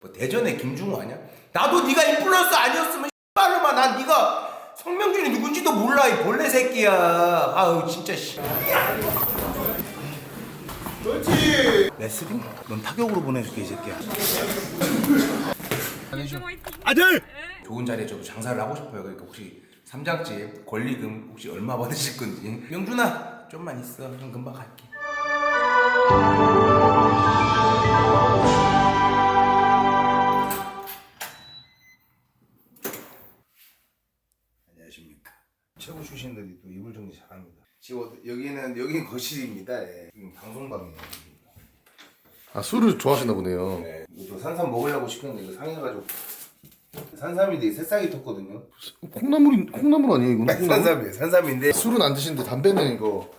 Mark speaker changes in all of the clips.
Speaker 1: 뭐 대전의 김중호 아니야? 나도 네가 인플루언서 아니었으면 씨발로만 난 네가 성명준이 누군지도 몰라 이 벌레 새끼야. 아우 진짜 씨. 그렇지. 레슬링? 넌 타격으로 보내줄게 이 새끼야.
Speaker 2: 아들!
Speaker 1: 좋은 자리에 저도 장사를 하고 싶어요. 그러니까 혹시 삼장집 권리금 혹시 얼마 받으실 건지. 명준아 좀만 있어. 형 금방 갈게. 안녕하십니까. 최고 출신들이 또 이불 정리 잘합니다. 지금 어디- 여기는 여기는 거실입니다. 예. 지금 방송방이에요.
Speaker 3: 아 술을 좋아하시나 보네요.
Speaker 1: 네. 이거 산삼 먹으려고 시켰는데 이거 상해가지고 산삼인데 새싹이 텄거든요.
Speaker 3: 콩나물이 콩나물 아니에요 이거? 콩나물?
Speaker 1: 산삼이에요. 산삼인데
Speaker 3: 술은 안 드시는데 담배는 이거.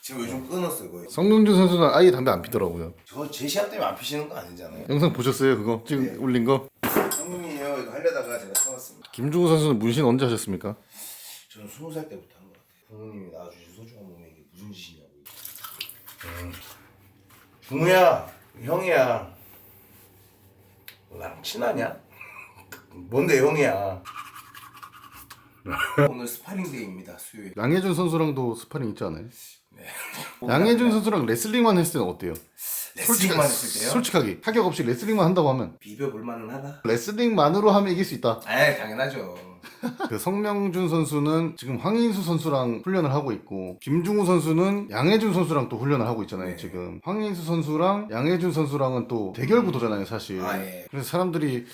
Speaker 1: 지금 요즘 끊었어요 거의.
Speaker 3: 성명준 선수는 아예 담배 안 피더라고요.
Speaker 1: 저 제 시합 때문에 안 피시는 거 아니잖아요.
Speaker 3: 영상 보셨어요 그거 지금
Speaker 1: 네.
Speaker 3: 올린 거?
Speaker 1: 형님이에요. 이거 하려다가 제가 사왔습니다.
Speaker 3: 김중호 선수는 문신 언제 하셨습니까?
Speaker 1: 저는 스무 살 때부터 한 것 같아요. 부모님이 낳아주신 소중한 몸에 이게 무슨 짓이냐고. 음. 중우야, 형이야. 너 나랑 친하냐? 뭔데 형이야? 오늘 스파링데이입니다. 수요일.
Speaker 3: 양혜준 선수랑도 스파링 있지 않아요?
Speaker 1: 네.
Speaker 3: 양혜준 선수랑 레슬링만 했을 때는 어때요?
Speaker 1: 레슬링만 했을 때요?
Speaker 3: 솔직하게 타격 없이 레슬링만 한다고 하면
Speaker 1: 비벼볼 만은 하다.
Speaker 3: 레슬링만으로 하면 이길 수 있다.
Speaker 1: 아 당연하죠.
Speaker 3: 그 성명준 선수는 지금 황인수 선수랑 훈련을 하고 있고 김중우 선수는 양혜준 선수랑 또 훈련을 하고 있잖아요
Speaker 1: 네.
Speaker 3: 지금 황인수 선수랑 양혜준 선수랑은 또 대결 구도잖아요 사실
Speaker 1: 아, 예.
Speaker 3: 그래서 사람들이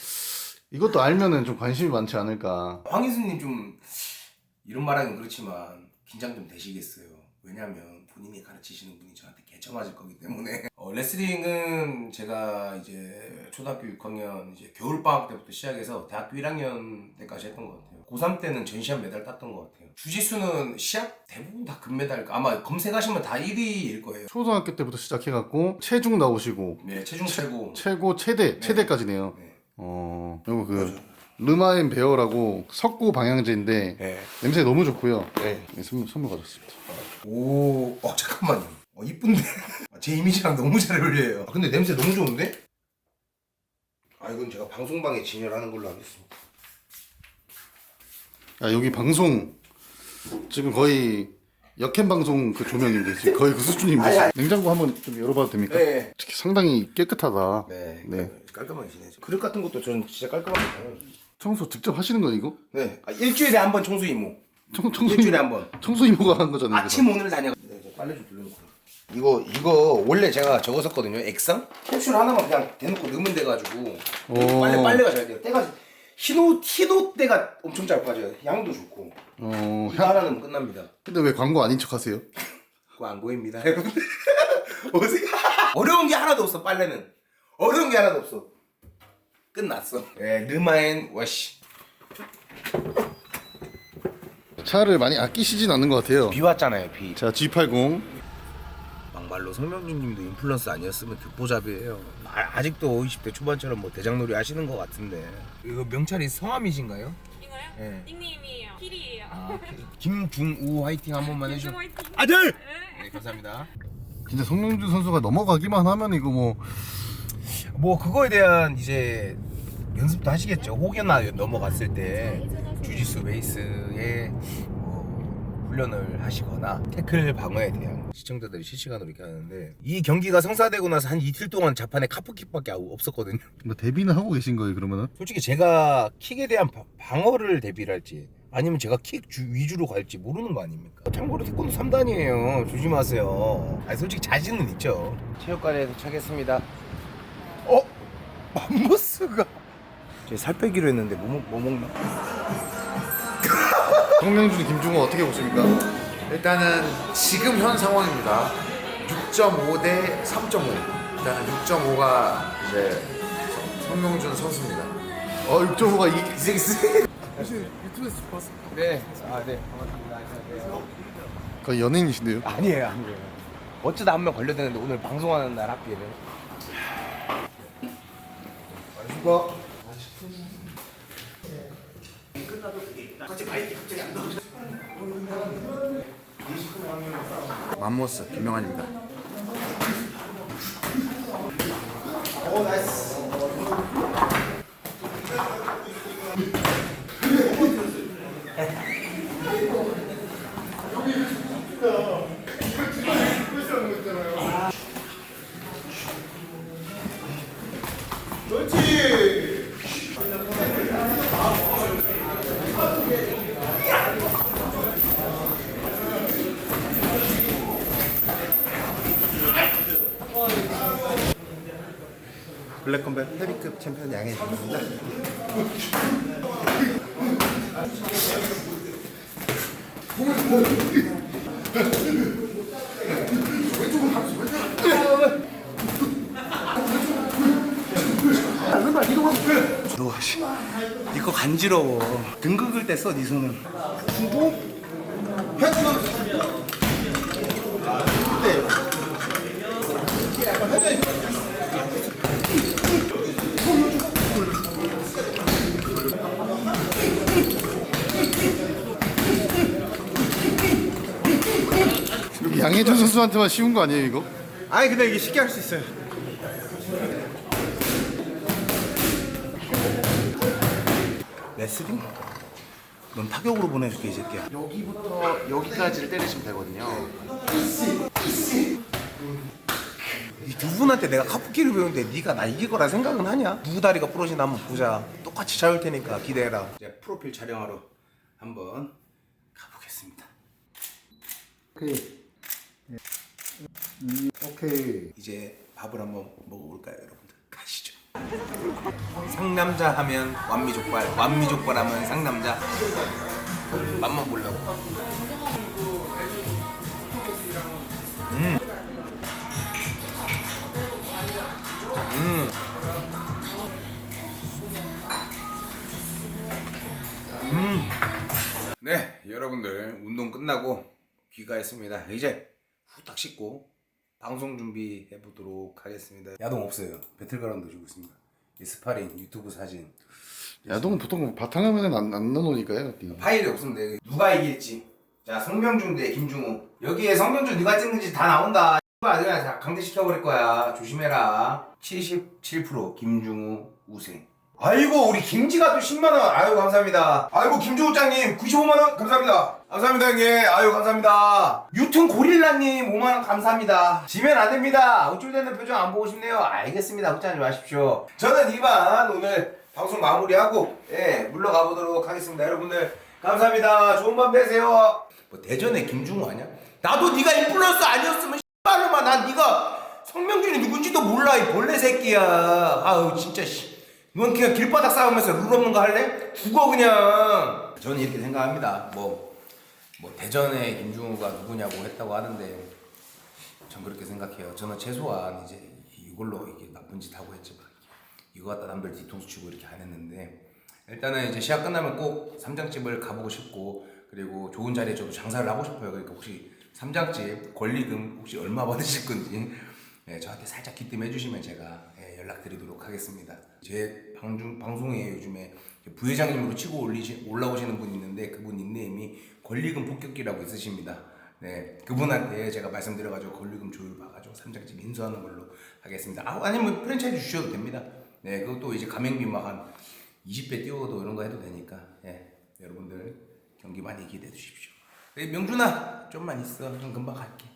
Speaker 3: 이것도 알면은 좀 관심이 많지 않을까
Speaker 1: 황희수님 좀 이런 말하긴 그렇지만 긴장 좀 되시겠어요. 왜냐하면 본인이 가르치시는 분이 저한테 개처 맞을 거기 때문에 어, 레슬링은 제가 이제 초등학교 6학년 이제 겨울 방학 때부터 시작해서 대학교 1학년 때까지 했던 것 같아요. 고3 때는 전시합 메달 땄던 것 같아요. 주짓수는 시합 대부분 다 금메달 아마 검색하시면 다 1위일 거예요.
Speaker 3: 초등학교 때부터 시작해갖고 체중 나오시고
Speaker 1: 네 체중 최고.
Speaker 3: 최고 최대 최대까지네요
Speaker 1: 네.
Speaker 3: 어 그리고 그 르마엔 베어라고 석고 방향제인데
Speaker 1: 네.
Speaker 3: 냄새 너무 좋고요
Speaker 1: 네.
Speaker 3: 네, 선물, 선물 가졌습니다
Speaker 1: 오, 어 잠깐만요. 어 이쁜데 제 이미지랑 너무 잘 어울려요. 아, 근데 냄새 너무 좋은데? 아 이건 제가 방송방에 진열하는 걸로 하겠습니다.
Speaker 3: 야 여기 방송 지금 거의 역캠 방송 그 조명인데 지금 거의 그
Speaker 1: 아니.
Speaker 3: 냉장고 한번 좀 열어봐도 됩니까?
Speaker 1: 네.
Speaker 3: 특히 상당히 깨끗하다.
Speaker 1: 네.
Speaker 3: 네.
Speaker 1: 깔끔하게 지내죠. 그릇 같은 것도 저는 진짜 깔끔하게 해요.
Speaker 3: 청소 직접 하시는 거 이거?
Speaker 1: 네. 아, 일주일에 한 번 청소 이모.
Speaker 3: 청, 청소
Speaker 1: 일주일에 한 번.
Speaker 3: 청소 이모가 한 거잖아요.
Speaker 1: 아침 오늘 다녀. 네, 저 빨래 좀 돌려놓고. 이거 이거 원래 제가 적었었거든요. 액상 캡슐 하나만 그냥 대놓고 넣으면 돼가지고
Speaker 3: 오.
Speaker 1: 빨래 빨래가 잘 돼요. 때가 흰옷 흰옷 때가 엄청 잘 빠져요. 향도 좋고.
Speaker 3: 어,
Speaker 1: 이거 하나 넣으면 끝납니다.
Speaker 3: 근데 왜 광고 아닌 척 하세요?
Speaker 1: 그거 안 보입니다, 여러분. 어려운 게 하나도 없어 빨래는. 어려운 게 하나도 없어. 끝났어. 네, 르마엔 와시.
Speaker 3: 차를 많이 아끼시진 않는 것 같아요.
Speaker 1: 비 왔잖아요, 비.
Speaker 3: 자, G80.
Speaker 1: 막말로 성명준님도 인플루언서 아니었으면 듣보잡이에요. 아, 아직도 20대 초반처럼 뭐 대장놀이 하시는 것 같은데. 이거 명찰이 성함이신가요?
Speaker 4: 이거요?
Speaker 1: 네.
Speaker 4: 닉네임이에요. 필이에요.
Speaker 1: 아, 김중우 화이팅 한 번만 해줘.
Speaker 4: 김중 화이팅.
Speaker 2: 아들!
Speaker 1: 네, 감사합니다.
Speaker 3: 진짜 성명준 선수가 넘어가기만 하면 이거 뭐
Speaker 1: 뭐 그거에 대한 이제 연습도 하시겠죠. 혹여나 넘어갔을 때 주짓수 베이스에 뭐 훈련을 하시거나 태클 방어에 대한 시청자들이 실시간으로 이렇게 하는데 이 경기가 성사되고 나서 한 이틀 동안 자판에 카프킥밖에 없었거든요.
Speaker 3: 뭐 데뷔는 하고 계신 거예요, 그러면은?
Speaker 1: 솔직히 제가 킥에 대한 바- 방어를 대비를 할지 아니면 제가 킥 주- 위주로 갈지 모르는 거 아닙니까? 참고로 태권도 3단이에요. 조심하세요. 아니 솔직히 자신은 있죠. 체육관에 도착했습니다. 어? 맘모스가 제살 빼기로 했는데 뭐, 먹- 뭐 먹나?
Speaker 3: 성명준, 김중호 어떻게 보십니까?
Speaker 5: 일단은 지금 현 상황입니다. 6.5 대 3.5. 일단은 6.5가 이제 성- 성명준 선수입니다.
Speaker 3: 어, 6.5가 이
Speaker 1: 네. 아, 네. 반갑습니다. 안녕하세요.
Speaker 3: 거의 연예인이신데요.
Speaker 1: 아니에요, 아니에요. 어쩌다 한 명 걸려드는데 오늘 방송하는 날 하필.
Speaker 5: 맘모스 김명환입니다. 오 나이스.
Speaker 2: 블랙컴뱃 헤비급 챔피언 양해진입니다.
Speaker 1: 너, 씨, 니거 간지러워. 등 긁을 때 써, 니 손은.
Speaker 3: 여기 양혜준 선수한테만 쉬운 거 아니에요 이거?
Speaker 2: 아니 근데 이게 쉽게 할 수 있어요.
Speaker 1: 레슬링? 넌 타격으로 보내줄게, 이 새끼야.
Speaker 5: 여기부터 여기까지를 때리시면 되거든요.
Speaker 1: 이 두 분한테 내가 카프키를 배우는데 네가 나 이길 거라 생각은 하냐? 누구 다리가 부러지나 한번 보자. 똑같이 잡을 테니까 기대해라. 이제 프로필 촬영하러 한번 가보겠습니다.
Speaker 3: 오 케이. 오케이.
Speaker 1: 이제 밥을 한번 먹어볼까요, 여러분들? 가시죠. 상남자 하면 완미족발, 완미족발 하면 상남자. 맛만 보려고. 음. 음. 네, 여러분들 운동 끝나고 귀가했습니다. 이제 후딱 씻고 방송 준비해 보도록 하겠습니다. 야동 없어요. 배틀그라운드 주고 있습니다. 이 스파링, 유튜브 사진.
Speaker 3: 야동은 보통 바탕화면에 안, 안 넣으니까요.
Speaker 1: 파일이 없는데 누가 이길지. 자, 성명준 대 김중우. 여기에 성명준 누가 찍는지 다 나온다. 다 강제시켜버릴 거야. 조심해라. 77% 김중우 우승. 아이고 우리 김지가 또 10만 원. 아유 감사합니다. 아이고 김주호장님 95만 원 감사합니다. 감사합니다 형님. 아유 감사합니다. 유튼 고릴라님 5만 원 감사합니다. 지면 안 됩니다. 우쭐대는 표정 안 보고 싶네요. 알겠습니다. 걱정하지 마십시오. 저는 이만 오늘 방송 마무리하고 예 물러가 보도록 하겠습니다. 여러분들 감사합니다. 좋은 밤 되세요. 뭐 대전에 김중호 아니야? 나도 네가 인플루언서 아니었으면 씨발로만 난 네가 성명준이 누군지도 몰라 이 벌레 새끼야. 아유 진짜 씨. 넌 그냥 길바닥 싸우면서 룰 없는 거 할래? 죽어 그냥. 저는 이렇게 생각합니다. 뭐, 뭐 대전에 김중호가 누구냐고 했다고 하는데 전 그렇게 생각해요. 저는 최소한 이제 이걸로 이게 나쁜 짓 하고 했지만 이거 갖다 남들 뒤통수 치고 이렇게 안 했는데 일단은 이제 시합 끝나면 꼭 삼장집을 가보고 싶고 그리고 좋은 자리에 저도 장사를 하고 싶어요. 그러니까 혹시 삼장집 권리금 혹시 얼마 받으실 건지 예, 저한테 살짝 기뜸해 주시면 제가 예, 연락드리도록 하겠습니다. 제 방중, 방송에 요즘에 부회장님으로 치고 올리시, 올라오시는 분이 있는데 그분 닉네임이 권리금 폭격기라고 있으십니다. 네, 그분한테 제가 말씀드려가지고 권리금 조율 봐가지고 삼장집 인수하는 걸로 하겠습니다. 아, 아니면 프랜차이즈 주셔도 됩니다. 네, 그것도 이제 가맹비 막 한 20배 띄워도 이런 거 해도 되니까, 예, 여러분들 경기 많이 기대해 주십시오. 네, 명준아, 좀만 있어. 좀 금방 갈게.